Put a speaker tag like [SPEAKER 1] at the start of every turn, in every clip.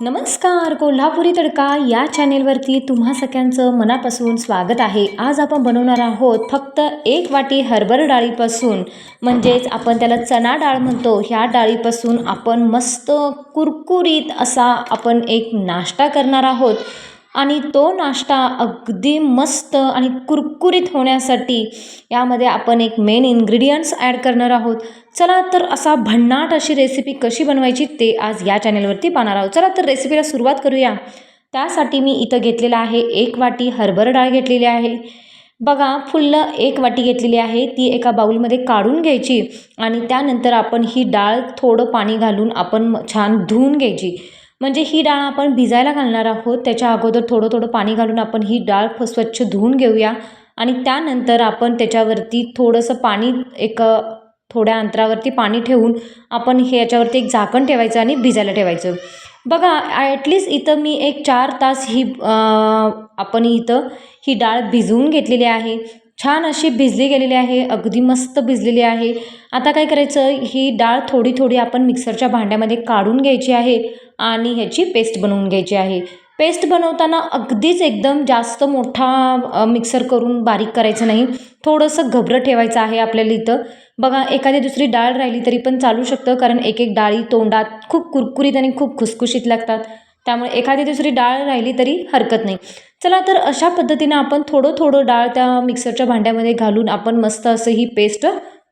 [SPEAKER 1] नमस्कार कोल्हापुरी तडका या चॅनेलवरती तुम्हा सगळ्यांचं मनापासून स्वागत आहे. आज आपण बनवणार आहोत फक्त एक वाटी हरभर डाळीपासून. म्हणजेच आपण त्याला चणा डाळ म्हणतो. ह्या डाळीपासून आपण मस्त कुरकुरीत असा आपण एक नाश्ता करणार आहोत. आणि तो नाश्ता अगदी मस्त आणि कुरकुरीत होण्यासाठी यामध्ये आपण एक मेन इन्ग्रेडियंट्स ॲड करणार आहोत. चला तर असा भन्नाट अशी रेसिपी कशी बनवायची ते आज या चॅनेलवरती पाहणार आहोत. चला तर रेसिपीला सुरुवात करूया. त्यासाठी मी इथं घेतलेलं आहे एक वाटी हरभर डाळ घेतलेली आहे. बघा फुल्ल एक वाटी घेतलेली आहे. ती एका बाऊलमध्ये काढून घ्यायची आणि त्यानंतर आपण ही डाळ थोडं पाणी घालून आपण छान धुवून घ्यायची. म्हणजे ही डाळ आपण भिजायला घालणार आहोत. त्याच्या अगोदर थोडं थोडं पाणी घालून आपण ही डाळ स्वच्छ धुवून घेऊया. आणि त्यानंतर आपण त्याच्यावरती थोडंसं पाणी एक थोड्या अंतरावरती पाणी ठेवून आपण हे याच्यावरती एक झाकण ठेवायचं आणि भिजायला ठेवायचं. बघा ॲटलिस्ट इथं मी एक चार तास ही आपण इथं ही डाळ भिजवून घेतलेली आहे. छान अशी भिजली गेलेली आहे अगदी मस्त भिजलेली आहे. आता काय करायचं ही डाळ थोडी थोडी आपण मिक्सरच्या भांड्यामध्ये काढून घ्यायची आहे आणि ह्याची पेस्ट बनवून घ्यायची आहे. पेस्ट बनवताना अगदीच एकदम जास्त मोठा मिक्सर करून बारीक करायचं नाही. थोडंसं घबरं ठेवायचं आहे आपल्याला इथं. बघा एखादी दुसरी डाळ राहिली तरी पण चालू शकतं कारण एक एक डाळी तोंडात खूप कुरकुरीत आणि खूप खुसखुशीत लागतात. त्यामुळे एखादी दुसरी डाळ राहिली तरी हरकत नाही. चला तर अशा पद्धतीनं आपण थोडं थोडं डाळ त्या मिक्सरच्या भांड्यामध्ये घालून आपण मस्त असं ही पेस्ट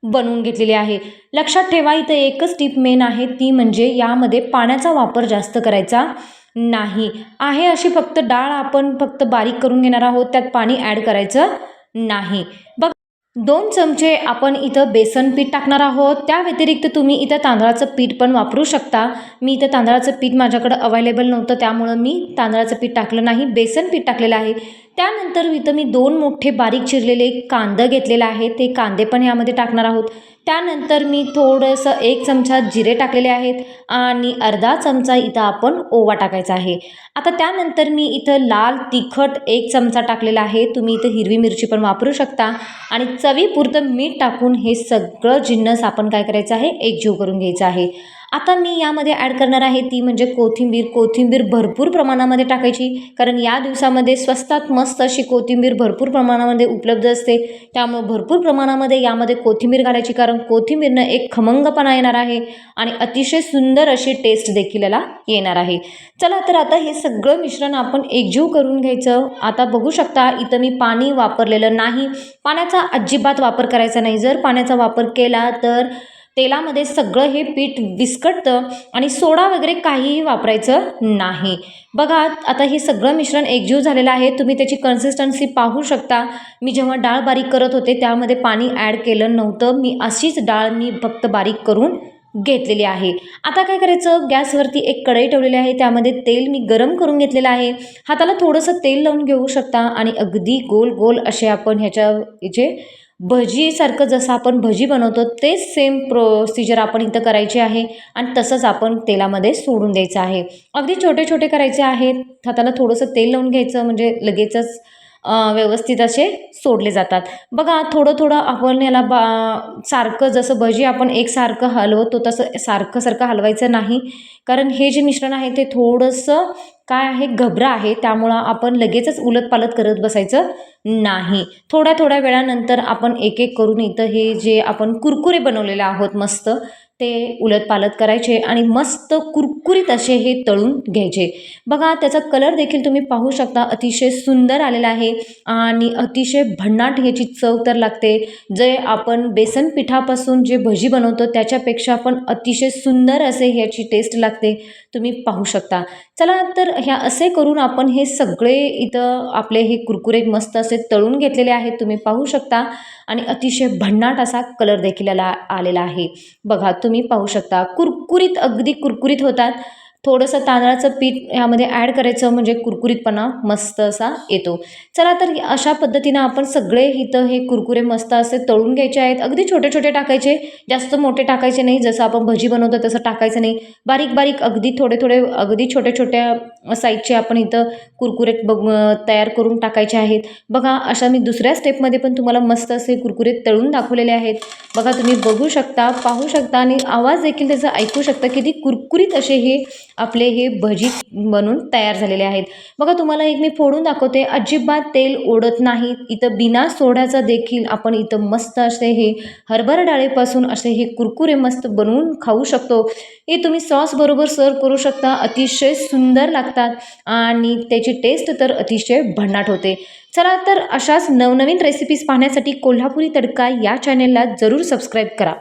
[SPEAKER 1] बनवून घेतलेली आहे. लक्षात ठेवा इथं एकच टीप मेन आहे ती म्हणजे यामध्ये पाण्याचा वापर जास्त करायचा नाही. आहे अशी फक्त डाळ आपण फक्त बारीक करून घेणार आहोत त्यात पाणी ॲड करायचं नाही. बघ दोन चमचे आपण इथं बेसन पीठ टाकणार आहोत. त्या व्यतिरिक्त तुम्ही इथं तांदळाचं पीठ पण वापरू शकता. मी इथं तांदळाचं पीठ माझ्याकडं अवेलेबल नव्हतं त्यामुळं मी तांदळाचं पीठ टाकलं नाही. बेसन पीठ टाकलेलं आहे. त्यानंतर इथं मी दोन मोठे बारीक चिरलेले कांदं घेतलेलं आहे ते कांदे पण यामध्ये टाकणार आहोत. त्यानंतर मी थोडंसं एक चमचा जिरे टाकलेले आहेत आणि अर्धा चमचा इथं आपण ओवा टाकायचा आहे. आता त्यानंतर मी इथं लाल तिखट एक चमचा टाकलेला आहे. तुम्ही इथं हिरवी मिरची पण वापरू शकता. आणि चवीपुरतं मीठ टाकून हे सगळं जिन्नस आपण काय करायचं आहे? एकजीव करून घ्यायचं आहे. आता मी यामध्ये ॲड करणार आहे ती म्हणजे कोथिंबीर. कोथिंबीर भरपूर प्रमाणामध्ये टाकायची. कारण या दिवसामध्ये स्वस्तात मस्त अशी कोथिंबीर भरपूर प्रमाणामध्ये उपलब्ध असते. त्यामुळे भरपूर प्रमाणामध्ये यामध्ये कोथिंबीर घालायची. कारण कोथिंबीरनं एक खमंगपणा येणार आहे आणि अतिशय सुंदर अशी टेस्ट देखील याला येणार आहे. चला तर आता हे सगळं मिश्रण आपण एकजीव करून घ्यायचं. आता बघू शकता इथं मी पाणी वापरलेलं नाही. पाण्याचा अजिबात वापर करायचा नाही. जर पाण्याचा वापर केला तर तेलामध्ये सगळं हे पीठ विस्कटतं आणि सोडा वगैरे काहीही वापरायचं नाही. बघा आता हे सगळं मिश्रण एकजीव झालेलं आहे. तुम्ही त्याची कन्सिस्टन्सी पाहू शकता. मी जेव्हा डाळ बारीक करत होते त्यामध्ये पाणी ॲड केलं नव्हतं. मी अशीच डाळ मी फक्त बारीक करून घेतलेली आहे. आता काय करायचं? गॅसवरती एक कढई ठेवलेली आहे. त्यामध्ये तेल मी गरम करून घेतलेलं आहे. हाताला थोडंसं तेल लावून घेऊ शकता आणि अगदी गोल गोल असे आपण ह्याच्या जे भजीसारखं जसं आपण भजी बनवतो तेच सेम प्रोसिजर आपण इथं करायची आहे आणि तसंच आपण तेलामध्ये सोडून द्यायचं आहे. अगदी छोटे छोटे करायचे आहेत. हाताला थोडंसं तेल लावून घ्यायचं म्हणजे लगेचच व्यवस्थित असे सोडले जातात. बघा थोडं थोडं आपण याला बा सारखं जसं भजी आपण एकसारखं हलवतो तसं सारखं सारखं हलवायचं नाही. कारण हे जे मिश्रण आहे ते थोडंसं काय आहे घबरा आहे. त्यामुळं आपण लगेचच उलटपालट करत बसायचं नाही. थोड्या थोड्या वेळानंतर आपण एक एक करून इथं हे जे आपण कुरकुरे बनवलेले आहोत मस्त ते उलटपालट करायचे आणि मस्त कुरकुरीत असे हे तळून घ्यायचे. बघा त्याचा कलर देखील तुम्ही पाहू शकता. अतिशय सुंदर आलेला आहे आणि अतिशय भन्नाट ह्याची चव तर लागते. जे आपण बेसन पिठापासून जे भजी बनवतो त्याच्यापेक्षा पण अतिशय सुंदर असे ह्याची टेस्ट लागते. तुम्ही पाहू शकता. चला तर ह्या असे करून आपण हे सगळे इथं आपले हे कुरकुरे मस्त असे तळून घेतलेले आहेत. तुम्ही पाहू शकता आणि अतिशय भन्नाट असा कलर देखील याला आलेला आहे. बघा तुम्ही तुम्ही पाहू शकता. कुरकुरीत अगदी कुरकुरीत होतात. थोडंसं तांदळाचं पीठ यामध्ये ॲड करायचं म्हणजे कुरकुरीतपणा मस्त असा येतो. चला तर अशा पद्धतीनं आपण सगळे इथं हे कुरकुरे मस्त असे तळून घ्यायचे आहेत. अगदी छोटे छोटे टाकायचे जास्त मोठे टाकायचे नाही. जसं आपण भजी बनवतो तसं टाकायचं नाही. बारीक बारीक अगदी थोडे थोडे अगदी छोट्या छोट्या साईजचे आपण इथं कुरकुरे बघ तयार करून टाकायचे आहेत. बघा अशा मी दुसऱ्या स्टेपमध्ये पण तुम्हाला मस्त असे कुरकुरे तळून दाखवलेले आहेत. बघा तुम्ही बघू शकता पाहू शकता आणि आवाज देखील त्याचा ऐकू शकता किती कुरकुरीत असे हे आपले हे भजी बनून तयार झालेले आहेत. बघा तुम्हाला एक मी फोडून दाखवते. अजिबात तेल ओढत नाही. इथं बिना सोड्याचा देखील आपण इथं मस्त असे हे हरभरा डाळीपासून असे हे कुरकुरे मस्त बनवून खाऊ शकतो. हे तुम्ही सॉसबरोबर सर्व करू शकता. अतिशय सुंदर लागतात आणि त्याची टेस्ट तर अतिशय भन्नाट होते. चला तर अशाच नवनवीन रेसिपीज पाहण्यासाठी कोल्हापुरी तडका या चॅनेलला जरूर सबस्क्राईब करा.